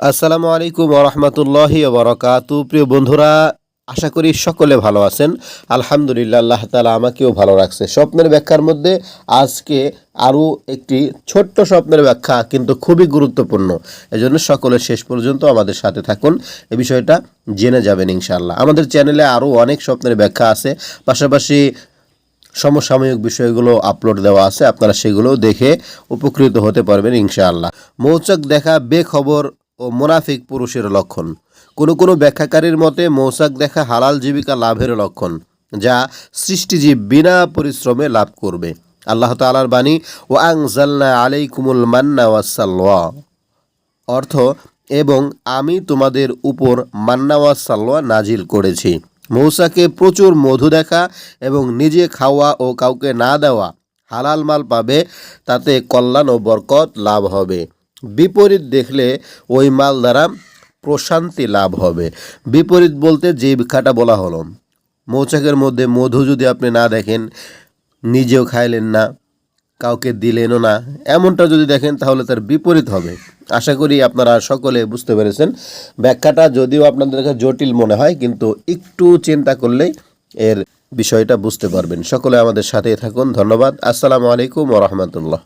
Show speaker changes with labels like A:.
A: আসসালামু আলাইকুম ওরহমতুল্লাহি বরকাতু। প্রিয় বন্ধুরা, আশা করি সকলে ভালো আছেন। আলহামদুলিল্লাহ, আল্লাহ তালা আমাকেও ভালো রাখছে। স্বপ্নের ব্যাখ্যার মধ্যে আজকে আরও একটি ছোট্ট স্বপ্নের ব্যাখ্যা, কিন্তু খুবই গুরুত্বপূর্ণ। এজন্য সকলে শেষ পর্যন্ত আমাদের সাথে থাকুন। এ বিষয়টা জেনে যাবেন ইনশাআল্লাহ। আমাদের চ্যানেলে আরও অনেক স্বপ্নের ব্যাখ্যা আছে। পাশাপাশি সমসাময়িক বিষয়গুলো আপলোড দেওয়া আছে। আপনারা সেগুলোও দেখে উপকৃত হতে পারবেন ইনশাআল্লাহ। মৌচক দেখা বেখবর ও মোনাফিক পুরুষের লক্ষণ। কোনো কোনো ব্যাখ্যাকারীর মতে মৌচাক দেখা হালাল জীবিকা লাভের লক্ষণ, যা সৃষ্টিজীব বিনা পরিশ্রমে লাভ করবে। আল্লাহ তালার বাণী ও আংজাল্লা আলাইকুমুল মান্না ওয়াসাল্লা অর্থ, এবং আমি তোমাদের উপর মান্নাওয়া সাল্লা নাজিল করেছি। মৌসাকে প্রচুর মধু দেখা এবং নিজে খাওয়া ও কাউকে না দেওয়া হালাল মাল পাবে, তাতে কল্যাণ ও বরকত লাভ হবে। বিপরীত দেখলে ওই মাল দ্বারা প্রশান্তি লাভ হবে। বিপরীত বলতে যে ভিক্ষাটা বলা হলো, মৌচাকের মধ্যে মধু যদি আপনি না দেখেন, নিজেও খাইলেন না, কাউকে দিলেনও না, এমনটা যদি দেখেন তাহলে তার বিপরীত হবে। আশা করি আপনারা সকলে বুঝতে পেরেছেন। ব্যাখ্যাটা যদিও আপনাদের কাছে জটিল মনে হয়, কিন্তু একটু চিন্তা করলেই এর বিষয়টা বুঝতে পারবেন। সকলে আমাদের সাথেই থাকুন। ধন্যবাদ। আসসালামু আলাইকুম ওরহমতুল্লাহ